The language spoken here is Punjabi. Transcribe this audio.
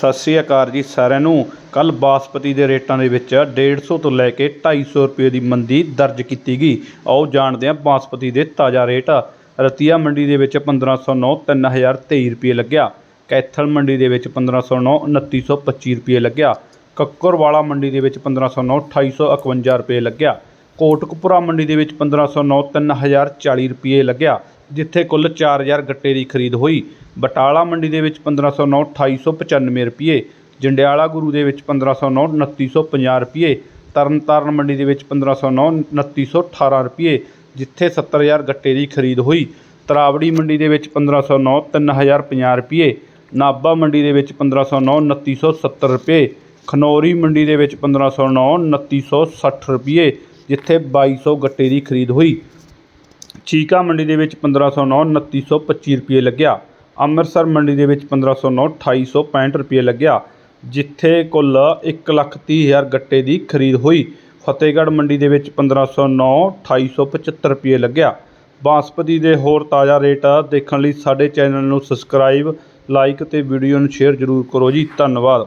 ਸਤਿ ਸ਼੍ਰੀ ਅਕਾਲ ਜੀ ਸਾਰਿਆਂ ਨੂੰ। ਕੱਲ ਬਾਸਪਤੀ ਦੇ ਰੇਟਾਂ ਦੇ ਵਿੱਚ 150 ਤੋਂ ਲੈ ਕੇ 250 ਰੁਪਏ ਦੀ ਮੰਦੀ ਦਰਜ ਕੀਤੀ ਗਈ। ਆਓ ਜਾਣਦੇ ਹਾਂ ਬਾਸਪਤੀ ਦੇ ਤਾਜ਼ਾ ਰੇਟ। ਰਤੀਆ ਮੰਡੀ ਦੇ ਵਿੱਚ 1509 3023 ਰੁਪਏ ਲੱਗਿਆ। ਕੈਥਲ ਮੰਡੀ ਦੇ ਵਿੱਚ 1509 2925 ਰੁਪਏ ਲੱਗਿਆ। ਕੱਕਰਵਾਲਾ ਮੰਡੀ ਦੇ ਵਿੱਚ 1509 2851 ਰੁਪਏ ਲੱਗਿਆ। ਕੋਟਕਪੁਰਾ ਮੰਡੀ ਦੇ ਵਿੱਚ 1509 3040 ਰੁਪਏ ਲੱਗਿਆ, ਜਿੱਥੇ ਕੁੱਲ 4000 ਗੱਟੇ ਦੀ ਖਰੀਦ ਹੋਈ। ਬਟਾਲਾ ਮੰਡੀ ਦੇ ਵਿੱਚ 1509 2895 ਰੁਪਏ, ਜੰਡਿਆਲਾ ਗੁਰੂ ਦੇ ਵਿੱਚ 1509 2950 ਰੁਪਏ, ਤਰਨਤਾਰਨ ਮੰਡੀ ਦੇ ਵਿੱਚ 1509 2918 ਰੁਪਏ, ਜਿੱਥੇ 70000 ਗੱਟੇ ਦੀ ਖਰੀਦ ਹੋਈ। ਤਰਾਵੜੀ ਮੰਡੀ ਦੇ ਵਿੱਚ 1509 3050 ਰੁਪਏ, ਨਾਭਾ ਮੰਡੀ ਦੇ ਵਿੱਚ 1509 2970 ਰੁਪਏ, ਖਨੌਰੀ ਮੰਡੀ ਦੇ ਵਿੱਚ 1509 2960 ਰੁਪਏ ਜਿੱਥੇ 2200 ਗੱਟੇ ਦੀ ਖਰੀਦ ਹੋਈ। ਚੀਕਾ ਮੰਡੀ ਦੇ ਵਿੱਚ 1509 2925 ਰੁਪਏ ਲੱਗਿਆ। ਅੰਮ੍ਰਿਤਸਰ ਮੰਡੀ ਦੇ ਵਿੱਚ 1509 2865 ਰੁਪਏ ਲੱਗਿਆ, ਜਿੱਥੇ ਕੁੱਲ 130000 ਗੱਟੇ ਦੀ ਖਰੀਦ ਹੋਈ। ਫਤਿਹਗੜ੍ਹ ਮੰਡੀ ਦੇ ਵਿੱਚ 1509 2875 ਰੁਪਏ ਲੱਗਿਆ। ਬਾਸਪਤੀ ਦੇ ਹੋਰ ਤਾਜ਼ਾ ਰੇਟ ਦੇਖਣ ਲਈ ਸਾਡੇ ਚੈਨਲ ਨੂੰ ਸਬਸਕ੍ਰਾਈਬ, ਲਾਈਕ ਤੇ ਵੀਡੀਓ ਨੂੰ ਸ਼ੇਅਰ ਜ਼ਰੂਰ ਕਰੋ ਜੀ। ਧੰਨਵਾਦ।